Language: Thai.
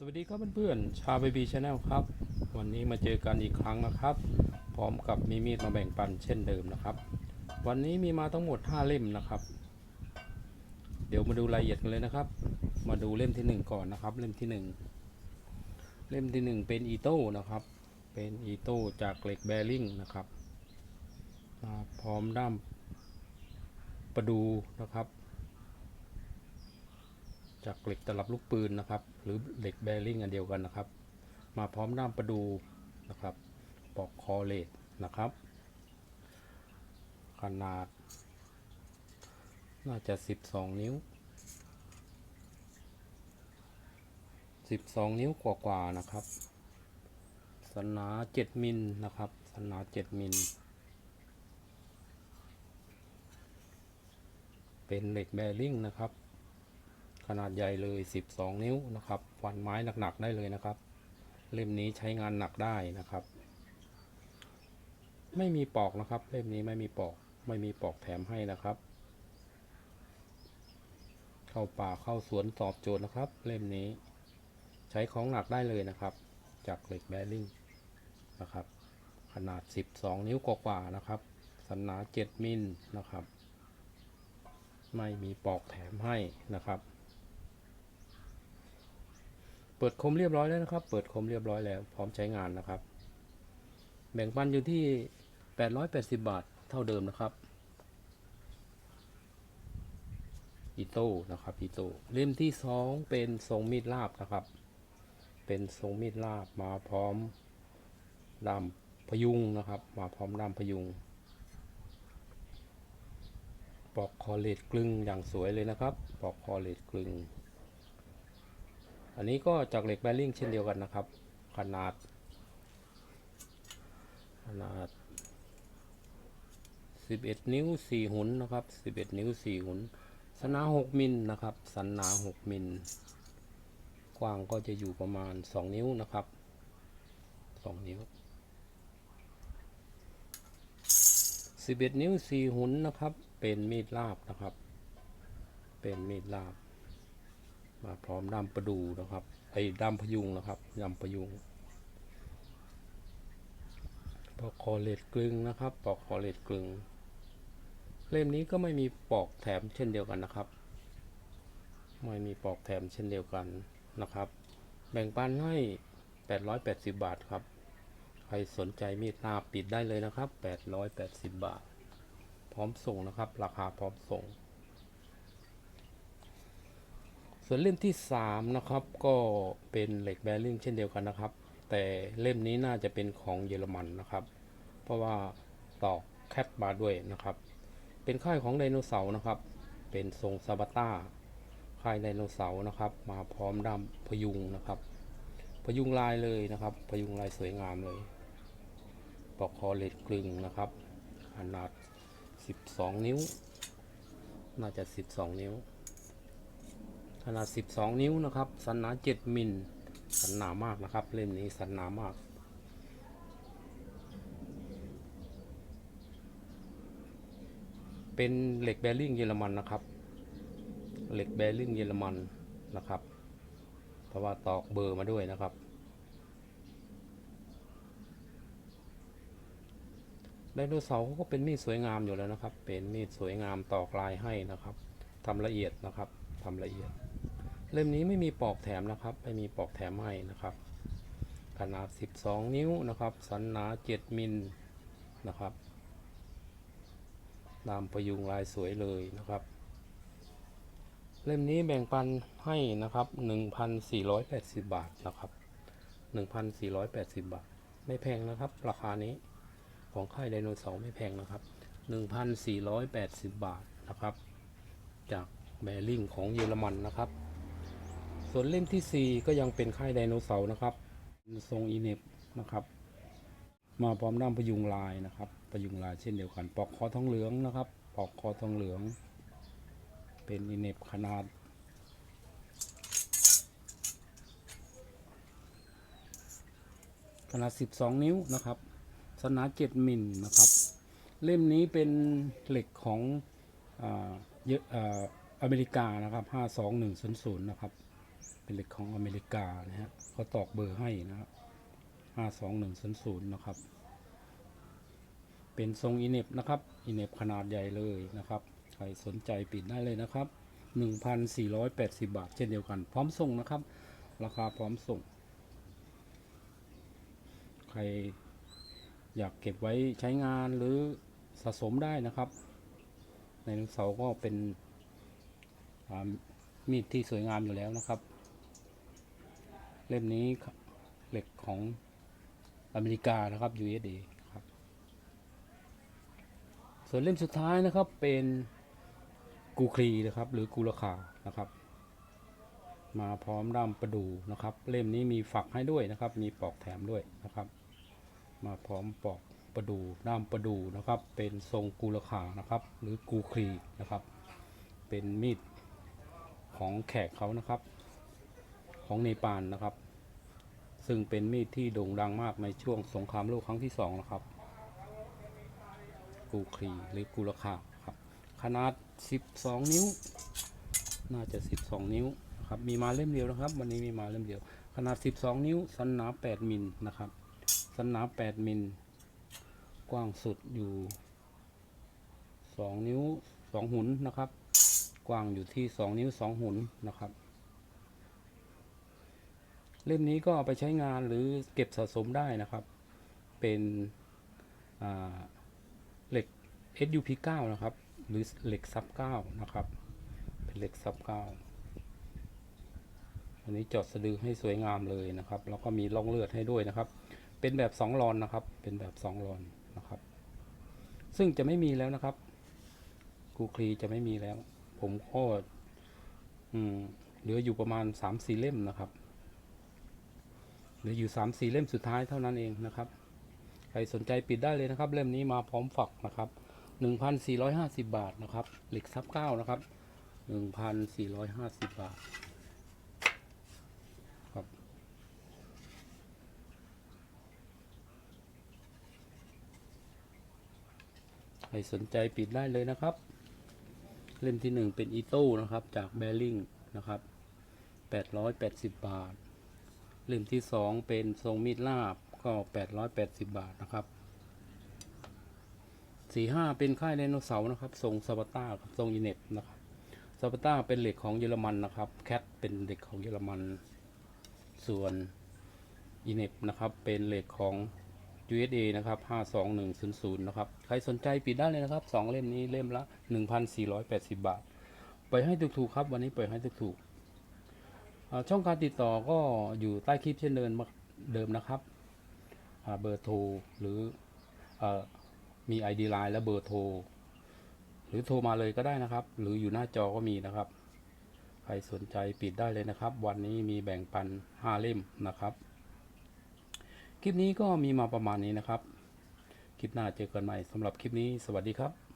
สวัสดีครับเพื่อนๆ ชาวเบบีชาแนลครับ วันนี้มาเจอกันอีกครั้งนะครับ พร้อมกับมีมีดมาแบ่งปันเช่นเดิมนะครับ วันนี้มีมาทั้งหมด 5 เล่มนะครับ เดี๋ยวมาดูรายละเอียดกันเลยนะครับ มาดูเล่มที่ 1 ก่อนนะครับ เล่มที่ 1 เล่มที่ 1 เป็นอีโต้นะครับ เป็นอีโต้จากเหล็กแบริ่งนะครับพร้อมด้ามประดูนะครับ จากเหล็กตลับลูกปืนนะครับ หรือเหล็กแบริ่งอันเดียวกันนะครับ มาพร้อมด้ามประดูนะครับปอกคอเลดนะครับ ขนาด น่าจะ 12 นิ้ว 12 นิ้วกว่าๆนะครับ สนา 7 มิลนะครับ สนา 7 มิลเป็นเหล็กแบริ่งนะครับ ขนาดใหญ่เลย 12 นิ้วนะครับฟันไม้หนักๆได้เลยนะครับ เล่มนี้ใช้งานหนักได้นะครับ ไม่มีปอกนะครับ เล่มนี้ไม่มีปอก ไม่มีปอกแถมให้นะครับ เข้าป่าเข้าสวนตอบโจทย์นะครับ เล่มนี้ ใช้ของหนักได้เลยนะครับ จากเหล็กแบริ่งนะครับ ขนาด 12 นิ้วกว่าๆนะครับสันหนา 7 มิลนะครับ ไม่มีปอกแถมให้นะครับ เปิดคมเรียบร้อยแล้วนะครับ เปิดคมเรียบร้อยแล้ว พร้อมใช้งานนะครับ แบ่งปันอยู่ที่ 880 บาทเท่าเดิมนะครับอีโต้นะครับอีโต้เล่มที่สองเป็นทรงมีดลาบนะครับ เป็นทรงมีดลาบมาพร้อมดามพยุงนะครับ มาพร้อมดามพยุงปอกคอเลดกลึงอย่างสวยเลยนะครับ ปอกคอเลดกลึง อันนี้ก็จากเหล็กแบริ่งเช่นเดียวกันนะครับ ขนาด ขนาด 11 นิ้ว 4 หุนนะครับ 11 นิ้ว 4 หุนสนา 6 มิลนะครับ สันหนา 6 มิล กว้างก็จะอยู่ประมาณ 2 นิ้วนะครับ 2 นิ้ว 11 นิ้ว 4 หุนนะครับ เป็นมีดลาบนะครับ เป็นมีดลาบ มาพร้อมด้ามประดูนะครับ ไอ้ด้ามพยุงนะครับด้ามพยุงปอกคอเลดกลึงนะครับ ปอกคอเลดกลึง เล่มนี้ก็ไม่มีปอกแถมเช่นเดียวกันนะครับ ไม่มีปอกแถมเช่นเดียวกันนะครับ แบ่งปันให้ 880 บาทครับ ใครสนใจมีดลาบติดได้เลยนะครับ 880 บาท พร้อมส่งนะครับ ราคาพร้อมส่ง ส่วนเล่มที่ 3 นะครับ ก็เป็นเหล็กแบริ่งเช่นเดียวกันนะครับ แต่เล่มนี้น่าจะเป็นของเยอรมันนะครับ เพราะว่าตอกแคปมาด้วยนะครับ เป็นค่ายของไดโนเสาร์นะครับ เป็นทรงซาบาต้าค่ายไดโนเสาร์นะครับ มาพร้อมดำพยุงนะครับ พยุงลายเลยนะครับ พยุงลายสวยงามเลยปอกคอเลดกลึงนะครับ ขนาด 12 นิ้ว น่าจะ 12 นิ้ว นาด 12 นิ้วนะครับ สันหนา 7 มิล สันหนามากนะครับ เล่มนี้สันหนามาก เป็นเหล็กแบริ่งเยอรมันนะครับ เหล็กแบริ่งเยอรมันนะครับ เพราะว่าตอกเบอร์มาด้วยนะครับ ไดโนเสาร์ก็เป็นมีดสวยงามอยู่แล้วนะครับ เป็นมีดสวยงามตอกลายให้นะครับทำละเอียดนะครับทำละเอียด เล่มนี้ไม่มีปอกแถมนะครับ ไม่มีปอกแถมให้นะครับ ขนาด 12 นิ้วนะครับ สันหนา 7 มิลนะครับตามประยุงลายสวยเลยนะครับ เล่มนี้แบ่งปันให้นะครับ 1,480 บาทนะครับ 1,480 บาท ไม่แพงนะครับ ราคานี้ของค่ายไดโนเสาร์ไม่แพงนะครับ 1,480 บาทนะครับ จากแบริ่งของเยอรมันนะครับ ส่วนเล่มที่ 4 ก็ยังเป็นค่ายไดโนเสาร์นะครับ ทรงอีเนบนะครับ มาพร้อมด้ามพยุงลายนะครับพยุงลายเช่นเดียวกัน ปอกคอทองเหลืองนะครับ ปอกคอทองเหลือง เป็นอีเนบขนาด ขนาด 12 นิ้วนะครับ สนา7มิลนะครับ เล่มนี้เป็นเหล็กของอเยอะอ่าอเมริกานะครับ 52100 นะครับ เป็นเหล็กของอเมริกานะฮะเขาตอกเบอร์ให้นะครับห้าสองหนึ่งศูนย์ศูนย์นะครับ เป็นทรงอินเน็บนะครับอินเน็บขนาดใหญ่เลยนะครับ ใครสนใจปิดได้เลยนะครับ1,480บาท เช่นเดียวกัน พร้อมส่งนะครับ ราคาพร้อมส่ง ใครอยากเก็บไว้ใช้งานหรือสะสมได้นะครับ ในลูกเสาก็เป็นอามีดที่สวยงามอยู่แล้วนะครับ เล่มนี้เหล็กของอเมริกานะครับ USA ครับ ส่วนเล่มสุดท้ายนะครับเป็นกูคลีนะครับ หรือกูราคานะครับ มาพร้อมด้ามประดูนะครับ เล่มนี้มีฝักให้ด้วยนะครับ มีปลอกแถมด้วยนะครับ มาพร้อมปลอกประดูด้ามประดูนะครับ เป็นทรงกูราคานะครับ หรือกูคลีนะครับ เป็นมีดของแขกเขานะครับ ของเนปาลนะครับ ซึ่งเป็นมีดที่โด่งดังมากในช่วงสงครามโลกครั้งที่สองนะครับ กูคลีหรือกูราคาครับ ขนาด 12 นิ้ว น่าจะ 12 นิ้วนะครับมีมาเล่มเดียวนะครับ วันนี้มีมาเล่มเดียว ขนาด 12 นิ้ว สันหนา 8 มิลนะครับ สันหนา 8 มิล กว้างสุดอยู่ 2 นิ้ว 2 หุนนะครับ กว้างอยู่ที่ 2 นิ้ว 2 หุนนะครับ เล่มนี้ก็เอาไปใช้งานหรือเก็บสะสมได้นะครับ เป็นเหล็ก SUP 9 นะครับ หรือเหล็กซับ9นะครับ เป็นเหล็กซับ9อันนี้จอดสะดือให้สวยงามเลยนะครับ แล้วก็มีร่องเลือดให้ด้วยนะครับ เป็นแบบสองรอนนะครับ เป็นแบบสองรอนนะครับ ซึ่งจะไม่มีแล้วนะครับกูคลีจะไม่มีแล้ว ผมก็เหลืออยู่ประมาณสามสี่เล่มนะครับ เหลืออยู่สามสี่เล่มสุดท้ายเท่านั้นเองนะครับ ใครสนใจปิดได้เลยนะครับ เล่มนี้มาพร้อมฝักนะครับหนึ่งพันสี่ร้อยห้าสิบบาทนะครับ เหล็กซับเก้านะครับหนึ่งพันสี่ร้อยห้าสิบบาทครับใครสนใจปิดได้เลยนะครับ เล่มที่หนึ่งเป็นอีโต้นะครับ จากแบริ่งนะครับแปดร้อยแปดสิบบาท เล่มที่สองเป็นทรงมีดลาบก็แปดร้อยแปดสิบบาทนะครับสี่ห้าเป็นค่ายไดโนเสาร์นะครับ ทรงซาบาต้ากับทรงอิเน็ตนะครับซาบาต้าเป็นเหล็กของเยอรมันนะครับแคทเป็นเหล็กของเยอรมันส่วนอิเน็ตนะครับเป็นเหล็กของ USA นะครับ 52100 นะครับ ใครสนใจปิดได้เลยนะครับสองเล่มนี้เล่มละ 1,480 บาท ปล่อยให้ถูกๆครับ วันนี้ปล่อยให้ถูกๆ ช่องการติดต่อก็อยู่ใต้คลิปเช่นเดิมเดิมนะครับเบอร์โทรหรือออมี ID Line และเบอร์โทรหรือโทรมาเลยก็ได้นะครับ หรืออยู่หน้าจอก็มีนะครับ ใครสนใจปิดได้เลยนะครับ วันนี้มีแบ่งปัน 5 เล่มนะครับ คลิปนี้ก็มีมาประมาณนี้นะครับ คลิปหน้าเจอกันใหม่สำหรับคลิปนี้ สวัสดีครับ